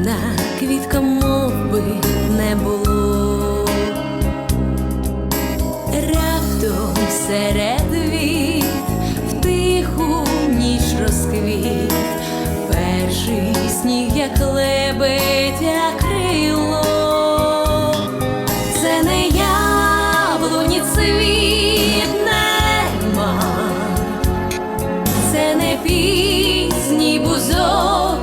зір, жодна квітка мов би не було. Раптом серед віт в тиху ніч розквіт, перший сніг, як лебедя крило. Це не яблуні цвіт нема, це не пізній бузок,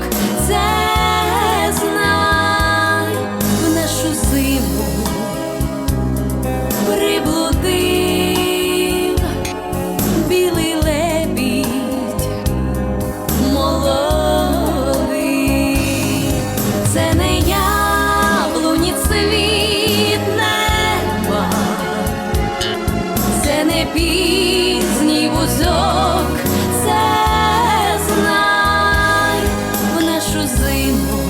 You.